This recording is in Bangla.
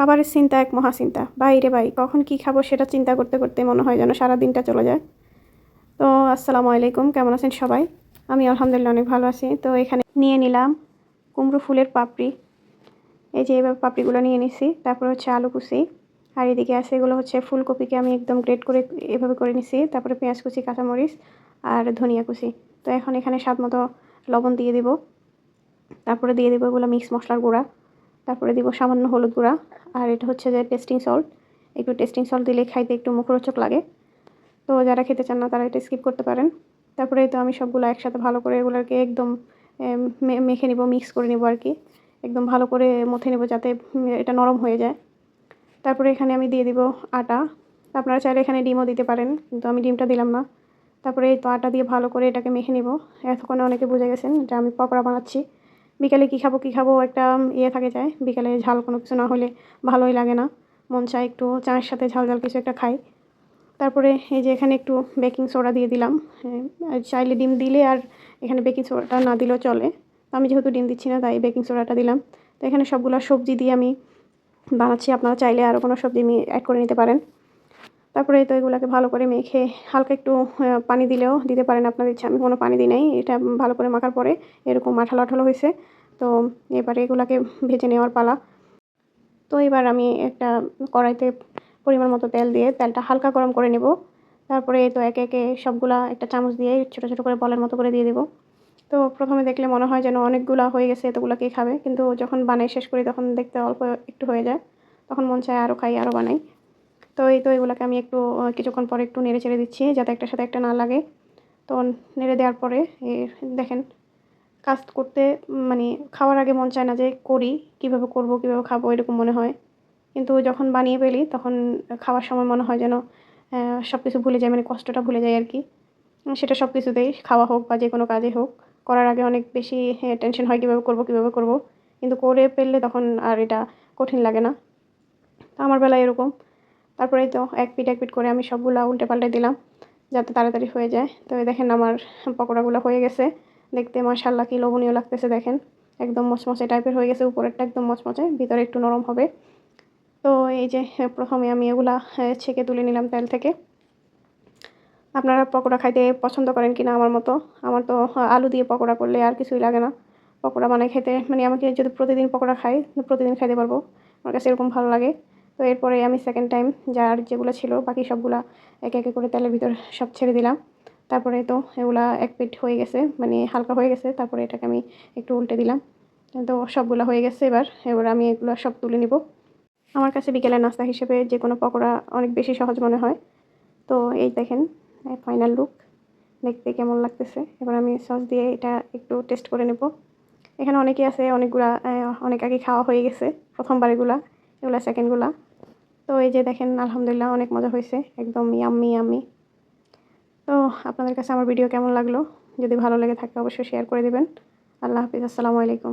খাবারের চিন্তা এক মহাচিন্তা বাইরে ভাই কখন কি খাব সেটা চিন্তা করতে করতে মনে হয় যেন সারা দিনটা চলে যায়। তো আসসালামু আলাইকুম, কেমন আছেন সবাই? আমি আলহামদুলিল্লাহ অনেক ভালো আছি। তো এখানে নিয়ে নিলাম কুমড়ো ফুলের পাপড়ি। এই যে এবার পাপড়িগুলো নিয়ে নিছি, তারপর হচ্ছে আলু কুচি। আর এদিকে আছে এগুলো হচ্ছে ফুলকপিকে আমি একদম গ্রেড করে এভাবে করে নিছি। তারপরে পেঁয়াজ কুচি, কাঁচামরিচ আর ধনিয়া কুচি। তো এখন এখানে স্বাদ মতো লবণ দিয়ে দিব। তারপরে দিয়ে দেবো এগুলো মিক্স মশলার গুঁড়া। তারপরে দিব সামান্য হলুদ গুঁড়া, আর এটা হচ্ছে যে টেস্টিং সল্ট একটু টেস্টিং সল্ট দিলে খাইতে একটু মুখরোচক লাগে। তো যারা খেতে চান না, তারা এটা স্কিপ করতে পারেন। তারপরে তো আমি সবগুলো একসাথে ভালো করে এগুলোকে একদম মেখে নিব মিক্স করে নিব আর কি। একদম ভালো করে মথে নেব যাতে এটা নরম হয়ে যায়। তারপরে এখানে আমি দিয়ে দিব আটা। আপনারা চাইলে এখানে ডিমও দিতে পারেন, কিন্তু আমি ডিমটা দিলাম না। তারপরে এই তো আটা দিয়ে ভালো করে এটাকে মেখে নিব। এতক্ষণে অনেকে বুঝে গেছেন যে আমি পকোড়া বানাচ্ছি। বিকালে কী খাব কী খাব, একটা ইয়ে থাকে যায়। বিকালে ঝাল কোনো কিছু না হলে ভালোই লাগে না। মন চায় একটু চায়ের সাথে ঝাল ঝাল কিছু একটা খাই। তারপরে এই যে এখানে একটু বেকিং সোডা দিয়ে দিলাম। চাইলে ডিম দিলে আর এখানে বেকিং সোডাটা না দিলেও চলে। আমি যেহেতু ডিম দিচ্ছি না, তাই বেকিং সোডাটা দিলাম। তো এখানে সবগুলো সবজি দিয়ে আমি বানাচ্ছি। আপনারা চাইলে আরও কোনো সবজি আমি অ্যাড করে নিতে পারেন। তারপরে তো এগুলোকে ভালো করে মেখে হালকা একটু পানি দিলেও দিতে পারেন আপনার ইচ্ছা। আমি কোনো পানি দিই নাই, এটা ভালো করে মাখার পরে এরকম আঠালো আঠালো হয়েছে। তো এবারে এগুলাকে ভেজে নেওয়ার পালা। তো এবার আমি একটা কড়াইতে পরিমাণ মতো তেল দিয়ে তেলটা হালকা গরম করে নেব। তারপরে তো একে একে সবগুলা একটা চামচ দিয়ে ছোটো ছোটো করে বলের মতো করে দিয়ে দেবো। তো প্রথমে দেখলে মনে হয় যেন অনেকগুলো হয়ে গেছে এতগুলো কে খাবে। কিন্তু যখন বানাই শেষ করি তখন দেখতে অল্প একটু হয়ে যায়। তখন মন চায় আরও খাই আরও বানাই। তো এই তো এগুলোকে আমি একটু কিছুক্ষণ পরে একটু নেড়ে চেড়ে দিচ্ছি, যাতে একটার সাথে একটা না লাগে। তো নেড়ে দেওয়ার পরে দেখেন, কাজ করতে মানে খাওয়ার আগে মন চায় না যে করি, কীভাবে করব, কীভাবে খাব, এরকম মনে হয়। কিন্তু যখন বানিয়ে ফেলি, তখন খাওয়ার সময় মনে হয় যেন সব কিছু ভুলে যায় মানে কষ্টটা ভুলে যায় আর কি। সেটা সব কিছুতেই খাওয়া হোক বা যে কোনো কাজে হোক। করার আগে অনেক বেশি টেনশন হয় কীভাবে করব কীভাবে করব। কিন্তু করে ফেললে তখন আর এটা কঠিন লাগে না। তো আমার বেলায় এরকম। তারপরে তো এক পিট এক পিট করে আমি সবগুলো উল্টে পাল্টে দিলাম, যাতে তাড়াতাড়ি হয়ে যায়। তো দেখেন আমার পকোড়াগুলো হয়ে গেছে। দেখতে মাসাল্লা কি লোভনীয় লাগতেছে দেখেন। একদম মচমচে টাইপের হয়ে গেছে, উপরেরটা একদম মচমচে, ভিতরে একটু নরম হবে। তো এই যে, প্রথমে আমি এগুলা ছেঁকে তুলে নিলাম তেল থেকে। আপনারা পকোড়া খাইতে পছন্দ করেন কিনা আমার মতো? আমার তো আলু দিয়ে পকোড়া করলে আর কিছুই লাগে না। পকোড়া মানে খেতে মানে আমাকে যদি প্রতিদিন পকোড়া খাই, প্রতিদিন খাইতে পারব। আমার কাছে এরকম ভালো লাগে। তো এরপরে আমি সেকেন্ড টাইম যার যেগুলো ছিল বাকি সবগুলা একে একে করে তেলের ভিতর সব ছেড়ে দিলাম। তারপরে তো এগুলা এক পিট হয়ে গেছে মানে হালকা হয়ে গেছে, তারপরে এটাকে আমি একটু উল্টে দিলাম। তো সবগুলো হয়ে গেছে এবার এবার আমি এগুলো সব তুলে নিব। আমার কাছে বিকেলের নাস্তা হিসেবে যে কোনো পকোড়া অনেক বেশি সহজ মনে হয়। তো এই দেখেন ফাইনাল লুক দেখতে কেমন লাগতেছে। এবার আমি সস দিয়ে এটা একটু টেস্ট করে নেব। এখানে অনেকেই আছে, অনেকগুলা অনেক আগে খাওয়া হয়ে গেছে, প্রথমবার এগুলা এগুলা সেকেন্ডগুলা তো এই যে দেখেন, আলহামদুলিল্লাহ অনেক মজা হয়েছে, একদম ইয়াম্মি ইয়াম্মি তো আপনাদের কাছে আমার ভিডিও কেমন লাগল? যদি ভালো লেগে থাকে অবশ্যই শেয়ার করে দেবেন। আল্লাহ হাফিজ, আসসালামু আলাইকুম।